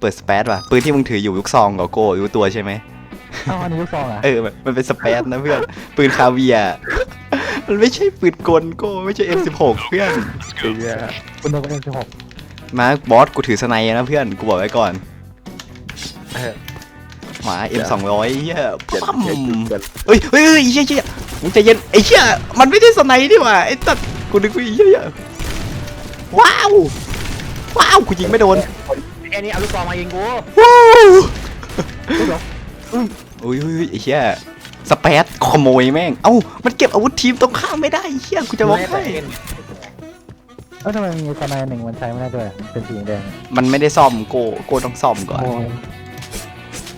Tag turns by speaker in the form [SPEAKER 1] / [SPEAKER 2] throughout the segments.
[SPEAKER 1] เปิดสเปซว่ะปืนที่มึงถืออยู่ลูกซองกับโก้รู้ตัวใช่ไหม
[SPEAKER 2] เอ้าอันนี้ลูกซองเหรอะ
[SPEAKER 1] เออมันมันเป็นสเปซนะเพื่อนปืนคาเวียร์มันไม่ใช่ปืนกลโก้ไม่ใช่ M16 เพื่อน
[SPEAKER 3] ไอ้เหี้ย
[SPEAKER 2] คุณโดนก็เอ็มสิบหก
[SPEAKER 1] มาบอสกูถือสไนด์นะเพื่อนกูบอกไว้ก่อน
[SPEAKER 3] เออ
[SPEAKER 1] หมา M200 เฮีย
[SPEAKER 3] เจ็ด
[SPEAKER 1] ปั๊ม
[SPEAKER 3] เจ็ดเจ็ด
[SPEAKER 1] เฮ้ยเฮ้ยเฮ้ยเฮียเฮียมึงใจเย็นไอ้เฮียมันไม่ได้สไนด์นี่หว่าไอ้ตัดกูนึกว่าไอ้เฮียว้าวว้าวกูยิงไม่โดน
[SPEAKER 3] ไอ้นี่เอาลูกซองมายิงกู
[SPEAKER 1] ว้าว
[SPEAKER 2] อุ้ยอุ้
[SPEAKER 1] ยไอ้เหี้ยสเปซขโมยแม่ง เอ้า มันเก็บอาวุธทีมตรงข้ามไม่ได้ไอ้เหี้ยกูจะบอกให้
[SPEAKER 2] เอ้าทำไมมีสไนด์หนึ่งมันใช้ไม่ได้ด้วย เป็นสีแดง
[SPEAKER 1] มันไม่ได้ซ่อมโกโกต้องซ่อมก่อน
[SPEAKER 2] โอ้ย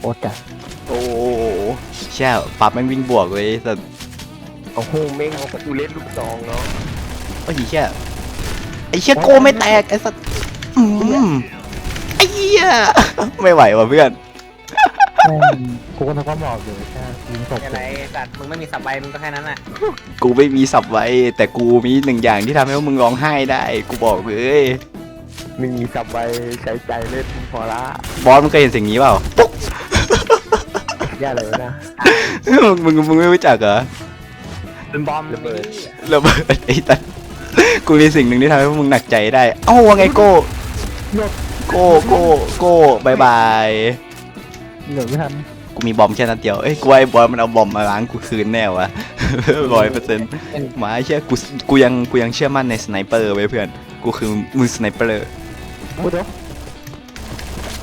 [SPEAKER 2] โอ๊ตจัด
[SPEAKER 1] โอ้เชี่ยปรับแม่งวิ่งบวกเลยแต่
[SPEAKER 3] โอ้โหเม่งเอากูเล่นลูกซองเนาะ
[SPEAKER 1] ไอ้เหี้ยไอ้เหี้ยโกไม่แตกไอ้สัสอืม ไอ้เหี้ยไม่ไหวว่ะเพื่อน
[SPEAKER 2] แม่งกูก็นึกว่าหมอกอยู่แค่ยิงศพ
[SPEAKER 4] อะไรสัตว์มึงไม่มีสับใบมึงก็แค่นั้นน่ะ
[SPEAKER 1] กูไม่มีสับไว้ แต่กูมีหนึ่งอย่างที่ทำให้พวกมึงร้องไห้ได้ กูบอกเลย
[SPEAKER 3] มึงมีสับใบใช้ใจเล่นพอละ
[SPEAKER 1] บอสมึงเคยเห็นสิ่งนี้เปล่าปุ๊ก
[SPEAKER 3] แย่เลยนะ
[SPEAKER 1] มึงมึงมึงไม่รู้จักเหรอ
[SPEAKER 4] เป็นบอม
[SPEAKER 3] ระเบิด
[SPEAKER 1] ระเบิดไอ้ตันกูมีสิ่งหนึ่งที่ทำให้พวกมึงหนักใจได้ เอ้าว่าไงโก้ โก้โก้โก้บายบาย
[SPEAKER 2] เหลือไม่ทัน
[SPEAKER 1] กูมีบอมแค่นัดเดียวเอ้ยกูว่าไอ้บอยมันเอาบอมมาล้างกูคืนแน่วะร้อยเปอร์เซ็นต์หมาไอ้เชื่อกูกูยังกูยังเชื่อมั่นในสไนเปอร์ไว้เพื่อนกูคือมือสไนเปอร์
[SPEAKER 2] กูเดี๋ยว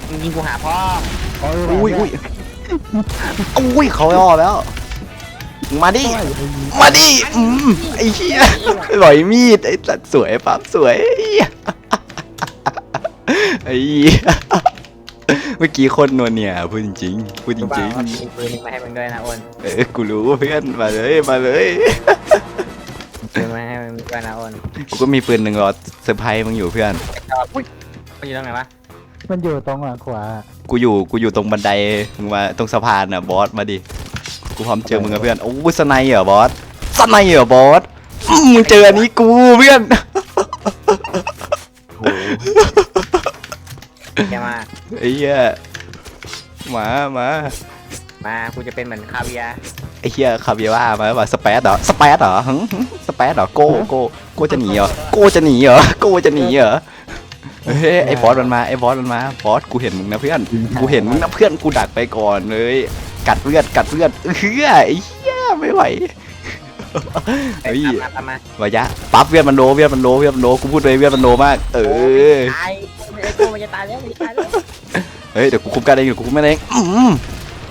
[SPEAKER 4] มึงยิงกูหาพ่อ
[SPEAKER 2] เา
[SPEAKER 1] อุ้ยอุ้ยอุ้ยเขาย่อแล้ว มาดิ
[SPEAKER 2] เอาไว้เอาไว้
[SPEAKER 1] มาดิอืมไอ้เหี้ยหลอยมีดไอ้สัตว์สวยปั๊บสวย ไอ้เหี้ยเมื่อกี้โคนนวลเนี่ยพูดจริงๆพูดจ
[SPEAKER 4] รู้เป
[SPEAKER 1] ริ
[SPEAKER 4] ล่างว่ามีปืนหนึงมาให้มึงด้วยนะอ้น
[SPEAKER 1] ๆเออกูรู้เพื่อนมาเลยมาเลย
[SPEAKER 4] ปืนมาให้มึงด้วยนะอ้น
[SPEAKER 1] กูก็มีปืนหนึ่งรอเซอร์ไพรส์มึงอยู่เพื่อน
[SPEAKER 4] ชอบอุ้ยมันอยู่ตรงไหนวะ
[SPEAKER 2] มันอยู่ตรงอะขวา
[SPEAKER 1] กูอยู่กูอยู่ตรงบันไดมึงมาตรงสะพานอะบอสมาดิกูพร้อมเจอมึงกับเพื่อนโอ้สไนเหรอบอสสไนเหรอบอสอืมมึงเจออันนี้กูเพื่อน ไอ้เหี้ยหมามา
[SPEAKER 4] มากูจะเป็นเหมือนคาเวียร์
[SPEAKER 1] ไอ้เหี้ยคาเบียว่ามาว่าสเปซเหรอสเปซเหรอหึหึสเปซเหรอโก้โก้โก้จะหนีเหรอโก้จะหนีเหรอโก้จะหนีเหรอเฮ้ยไอ้บอสมันมาไอ้บอสมันมาบอสกูเห็นมึงนะเพื่อนกูเห็นมึงนะเพื่อนกูดักไปก่อนเลย กัดเลือดกัดเลือดเฮ้ยไอ้เหี้ยไม่ไหว
[SPEAKER 4] ไอ้
[SPEAKER 1] เฮ้ย
[SPEAKER 4] ตามมาตามมา
[SPEAKER 1] วายะปั๊บเวียนมันโลเวียนมันโลเวียนมันโลกูพูดเลยเวียนมันโลมาก เออ
[SPEAKER 4] ตายไอ้กูมันจะตายแล้วมันจะตายแล้ว
[SPEAKER 1] เฮ้ยเดี๋ยวกูคุมกันเองเดี๋ยวกูคุมกันเองอื้อหือ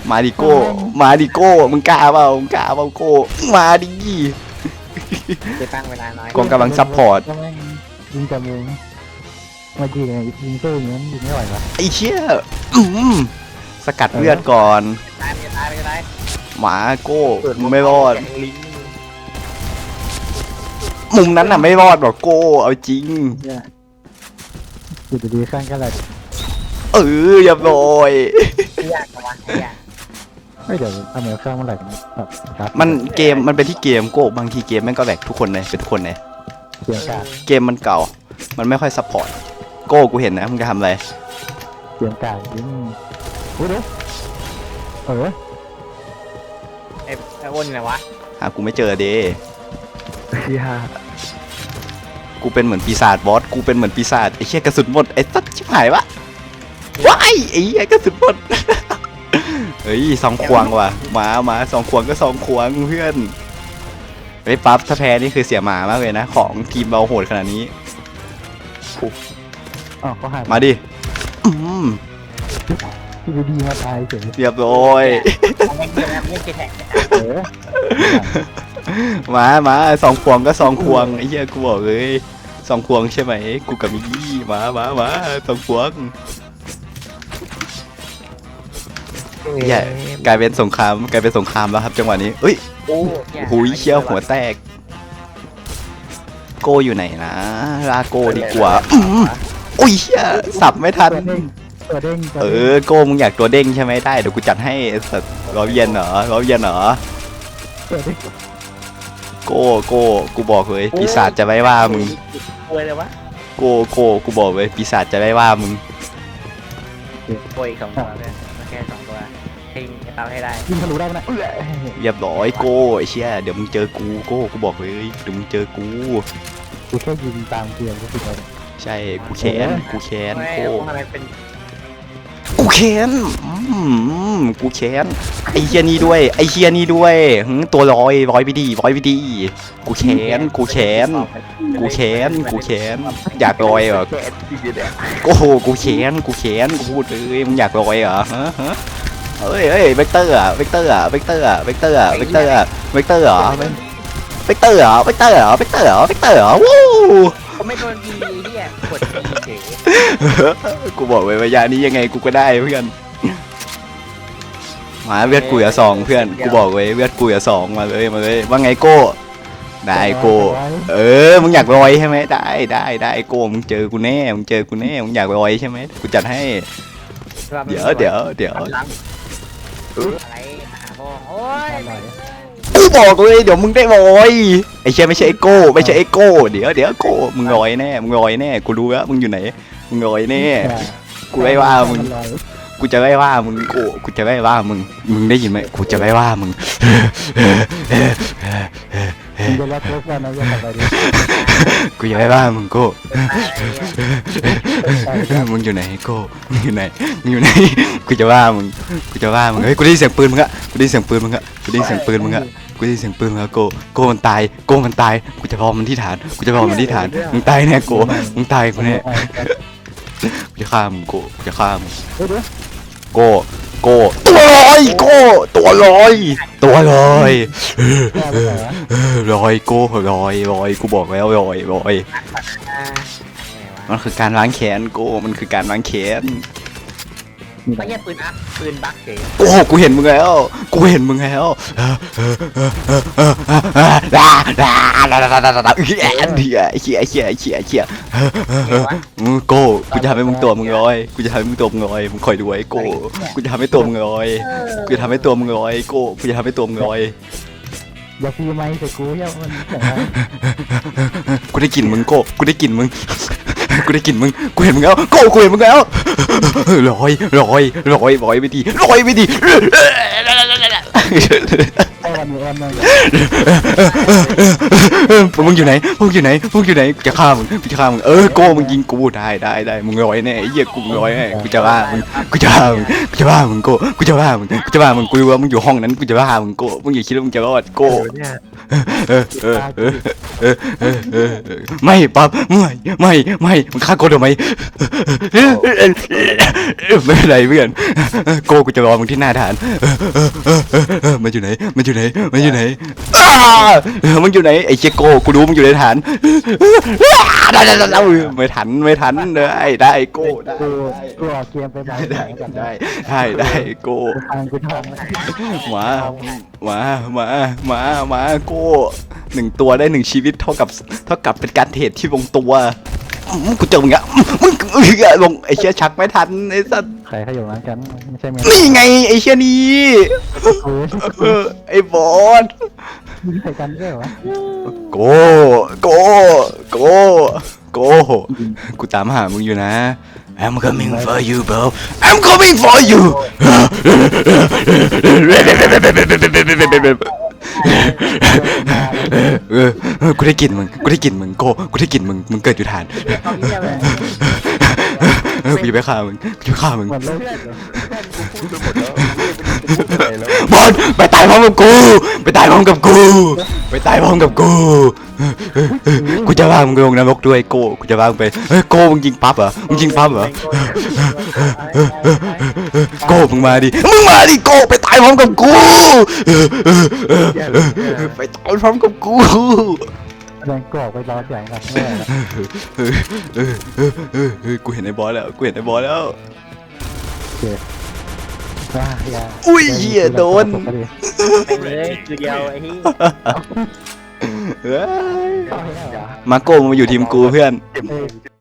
[SPEAKER 1] มาดิโก้ มาดิโก้ มึงกล้าเปล่ามึงกล้าเปล่าโก้ มาดิ
[SPEAKER 4] จะตั้งเวลาน้อย
[SPEAKER 1] กองกำลังซัพพอร์ต
[SPEAKER 2] ก็แม่งยิงจมูกมายิงไงยิงสู้อย่างนั้นยิงไม่ไหววะ
[SPEAKER 1] ไอ้เชี่ยอื้อหือสกัดเลือดก่อน
[SPEAKER 4] ตายมันจะตายมันจะตาย
[SPEAKER 1] หมาโก้มึงไม่รอด
[SPEAKER 3] แกงลิง
[SPEAKER 1] มุมนั้นน่ะไม่รอดหรอกโก้เอาจริง
[SPEAKER 2] เนี่ยอยู่ดีๆข้างกันแหละ
[SPEAKER 1] เออเรียบร้อย
[SPEAKER 4] ไม่ยากกว่าไม่ยาก
[SPEAKER 2] ไม่เดี๋ยวทำไมข้างมันแหลกแบบครับ
[SPEAKER 1] มันเกมมันเป็นที่เกมโก้บางทีเกมแม่งก็แหลกทุกคนเลยเป็นทุกคนเลย
[SPEAKER 2] เสียงกาด
[SPEAKER 1] เกมมันเก่า มันไม่ค่อยซัพพอร์ตโก้กูเห็นนะมึงจะทำอะไร
[SPEAKER 2] เสียงกาดยิงกูเดี๋ยวเออ
[SPEAKER 4] ไอ้ไอ้อ้นอยู่ไหนวะ
[SPEAKER 1] หากูไม่เจอเด้
[SPEAKER 3] เฮีย
[SPEAKER 1] กูเป็นเหมือนปีศาจบอสกูเป็นเหมือนปีศาจไอ้เหี้ยกระสุนหมดไอ้สัตว์ชิบหายวะ ว้ายไอ้เหี้ยกระสุนหมดเฮ้ยสองควงว่ะหมาหมาสองควงก็สองควงเพื่อนไอ้ยปั๊บถ้าแพ้นี่คือเสียหมามากเลยนะ ของทีมเราโหดขนาดนี้
[SPEAKER 2] อ๋อเขาหาย
[SPEAKER 1] มาดิอืม
[SPEAKER 2] ที่ดีๆมาตายเฉย
[SPEAKER 1] เรียบร้อย
[SPEAKER 4] ไม่เกี่ยวนะไม่เกี่ยวแท็ก
[SPEAKER 2] เออ
[SPEAKER 1] หมาหมาสองควงก็สองควงไอ้เหี้ยกูบอกเลยสองควงใช่ไหมกูกับมิกกี้หมาหมาหมาสองควง ใหญ่กลายเป็นสงครามกลายเป็นสงครามแล้วครับ จังหวะนี้เอ้ย
[SPEAKER 4] โอ้
[SPEAKER 1] หุยเชี่ยวหัวแตก โกอยู่ไหนนะลาโกดีกว่าอื้อหืออุ้ยเชี่ยสับไม่ทัน
[SPEAKER 2] ตัวเด้งตัวเด้งตัว
[SPEAKER 1] เอ
[SPEAKER 2] ด้ง
[SPEAKER 1] อโกมึงอยากตัวเด้งใช่ไหมได้เดี๋ยวกูจัดให้สัตว์ร้อยเย็นเหรอร้อยเย็นเหรอ
[SPEAKER 2] ตัวเด้ง
[SPEAKER 1] โกโกกูบอกเลยปีศาจจะไม่ว่ามึง
[SPEAKER 4] ป่วยเลยวะ
[SPEAKER 1] โกโกกูบอกเลยปีศาจจะไม่ว่ามึง
[SPEAKER 4] โอ้ยอีกสองตัวเลย ทิ้งไอ้เตาให้ได้
[SPEAKER 2] ยิงทะลุได้ไหมนะเอ้ย
[SPEAKER 1] เรียบร้อยโก้ไอ้เชี่ยเดี๋ยวมึงเจอกูโก้กูบอกเลยเดี๋ยวมึงเจอกู
[SPEAKER 2] กูแค่ยิงตามเกมก็ผิดแล้ว
[SPEAKER 1] ใช่กูแค้นกูแค้น
[SPEAKER 4] ไม่
[SPEAKER 1] โก้
[SPEAKER 4] ทำไมเป็น
[SPEAKER 1] กูแค้นอืมกูแค้นไอ้เฮียนี่ด้วยไอ้เฮียนี่ด้วยหึตัวลอยลอยไปดีลอยไปดีกูแค้นกูแค้นกูแค้นกูแค้นอยากลอยเหรอ
[SPEAKER 3] แกจริงๆเนี่ย
[SPEAKER 1] โอ้โหกูแค้นกูแค้นกูพูดเลยมึงอยากลอยเหรอฮะฮะ เอ้ยเอ้ยเวกเตอร์อะเวกเตอร์อะเวกเตอร์อะเวกเตอร์อะเวกเตอร์อะเวกเตอร์เหรอเวกเตอร์เหรอเวกเตอร์เหรอเวกเตอร์เหรอเวกเตอร์เหรอวู้
[SPEAKER 4] ผมไม่โดนดีที่อะกดดีเฉย
[SPEAKER 1] กูบอกไว้ว่ายานี้ยังไงกูก็ได้เพื่อนมาเวียดกูอย่าสองเพื่อนกูบอกไว้เวียดกูอย่าสองมาเลยมาเลยว่าไงโก้ได้โก้เออมึงอยากลอยใช่ไหมได้ได้ได้โก้มึงเจอกูแน่มึงเจอกูแน่มึงอยากลอยใช่ไหมกูจัดให้เดี๋ยวเดี๋ยวเดี๋ยว
[SPEAKER 4] อะไรหาพ่อโอ้ย
[SPEAKER 2] อร่
[SPEAKER 1] กูบอกเลยเดี๋ยวมึงได้ลอยไอ้เชี่ยไม่ใช่ไอโก้ไม่ใช่ไอโก้เดี๋ยวเดี๋ยวโก้มึงลอยแน่มึงลอยแน่กูรู้แล้วมึงอยู่ไหนมึงลอยแน่กูไม่ว่ามึงกูจะไม่ว่ามึงกูกูจะไม่ว่ามึงมึงได้ยินไหมกูจะไม่ว่ามึง
[SPEAKER 2] จะรักเลิกกันนะอย่าทำอะไรดิ
[SPEAKER 1] กูจะไม่ว่ามึงโก้มึงอยู่ไหนโก้มึงอยู่ไหนมึงอยู่ไหนกูจะว่ามึงกูจะว่ามึงเฮ้ยกูได้ยินเสียงปืนมึงอะกูได้ยินเสียงปืนมึงอะกูได้ยินเสียงปืนมึงอะกูได้ยินเสียงปืนมึงอะโก้โก้มันตายโก้มันตายกูจะพอมันที่ฐานกูจะพอมันที่ฐานมึงตายแน่โก้มึงตายกูแน่กูจะฆ่ามึงโก้กูจะฆ่ามึง
[SPEAKER 2] เฮ้ยเดี๋ยว
[SPEAKER 1] โก้ โก้ ตัวลอยโก้ ตัวลอย ตัวลอย
[SPEAKER 2] แก้ไปไหนวะ
[SPEAKER 1] เออลอยโก้ลอยลอยกูบอกแล้วลอยลอย
[SPEAKER 4] อ่า
[SPEAKER 1] มันคือการล้างแค้นโก้ มันคือการล้างแค้น
[SPEAKER 4] ไม่ใช่ปืนอัพปืนบักเฉย
[SPEAKER 1] โอ้โหกูเห็นมึงแล้ว กูเห็นมึงแล้วด่าด่าด่าด่าด่าด่าเฮียเฮียเฮียเฮียเฮียเฮียมึงโก้กูจะทำให้มึงตัวมึงลอย กูจะทำให้มึงตัวมึงลอย มึงคอยดูไอ้โก้ กูจะทำให้ตัวมึงลอย กูจะทำให้ตัวมึงลอย โก้ กูจะทำให้ตัวมึงลอย
[SPEAKER 2] อย่าพีไม้ใส่กูเนี่ยมันแข็งแรง
[SPEAKER 1] กูได้กลิ่นมึงโก้ กูได้กลิ่นมึง กูได้กลิ่นมึง กูเห็นมึงแล้วโก้กูเห็นมึงแล้วลอยลอยลอยลอยไปดีลอยไปดี
[SPEAKER 2] ไอ้วันนี้วันนึง
[SPEAKER 1] มึงอยู่ไหนมึงอยู่ไหนมึงอยู่ไหนกูจะฆ่ามึงกูจะฆ่ามึงเออโก้มึงยิงกูได้ได้ได้มึงลอยแน่ไอ้เหี้ยกูมึงลอยแน่กูจะว่ามึงกูจะว่ามึงกูจะว่ามึงโก้กูจะว่ามึงกูจะว่ามึงกูรู้ว่ามึงอยู่ห้องนั้นกูจะว่ามึงโก้มึงอย่าคิดว่ามึงจะรอดโก้
[SPEAKER 3] เนี่ย
[SPEAKER 1] เออเออเออเออเออเออไม่ปั๊บไม่ไม่ไม่มึงฆ่าโกทำไมไม่เป็นไรเพื่อนโก้กูจะรอมึงที่หน้าฐานมันอยู่ไหนมันอยู่ไหนมันอยู่ไหนมันอยู่ไหนไอ้เจ๊โก้กูรู้มึงอยู่ในฐานไม่ทันไม่ทันได้ได้โก้ได้
[SPEAKER 2] กูกูออกเกมไปบ่อย
[SPEAKER 1] ได้ได้ได้ได้โก้
[SPEAKER 2] กูทางกูทองแล้ว
[SPEAKER 1] มามามามามาโก้หนึ่งตัวได้หนึ่งชีวิตเท่ากับเท่ากับเป็นการเทรดที่ลงตัวอื้อกูเจอมึงอะมึงมึงอะลงไอ้เชี่ยชักไม่ทันไอ้สัส
[SPEAKER 2] ใครเขาอยู่นั้นกันไม่ใช่เมีย
[SPEAKER 1] นี่ไงไอ้เชี่ยนี่
[SPEAKER 2] กู
[SPEAKER 1] เออไอ้บอส
[SPEAKER 2] ยิงใส่กันด้วยเหรอวะ
[SPEAKER 1] โก้โก้โก้โก้กูตามหามึงอยู่นะ I'm coming for you bro I'm coming for you เออเออกูได้กลิ่นมึงกูได้กลิ่นมึงโก้กูได้กลิ่นมึงมึงเกิดอยู่ฐาน
[SPEAKER 4] เอาเงียบเลย
[SPEAKER 1] เออกูจะไปฆ่ามึงกูจะฆ่ามึง
[SPEAKER 2] เหมือนโลก
[SPEAKER 3] พูดไปหมดแล้ว
[SPEAKER 1] บอลไปตายพร้อมกับกู ไปตายพร้อมกับกู ไปตายพร้อมกับกู กูจะว่ามึงลงนรกด้วยโก้กูจะว่ามึงไปเฮ้ยโก้มึงยิงปั๊บเหรอ มึงยิงปั๊บเหรอ โก้มึงมาดิ มึงมาดิโก้ไปตายพร้อมกับกู ไปตายพร้อมกับกู
[SPEAKER 2] แรงกรอกไปรออย่างกันไม่ได้ละ
[SPEAKER 1] เออเออเออเออเออกูเห็นไอ้บอสแล้ว กูเห็นไอ้บอสแล้ว
[SPEAKER 2] ว้าอย่า
[SPEAKER 1] อุ้ยเหี้ยโดน
[SPEAKER 4] ไปเลยคือเดียวไอ้ที่
[SPEAKER 1] เฮ้ย
[SPEAKER 2] เอาให้เอา
[SPEAKER 1] มาโก้มึงมาอยู่ทีมกูเพื่อน
[SPEAKER 2] เอ้ย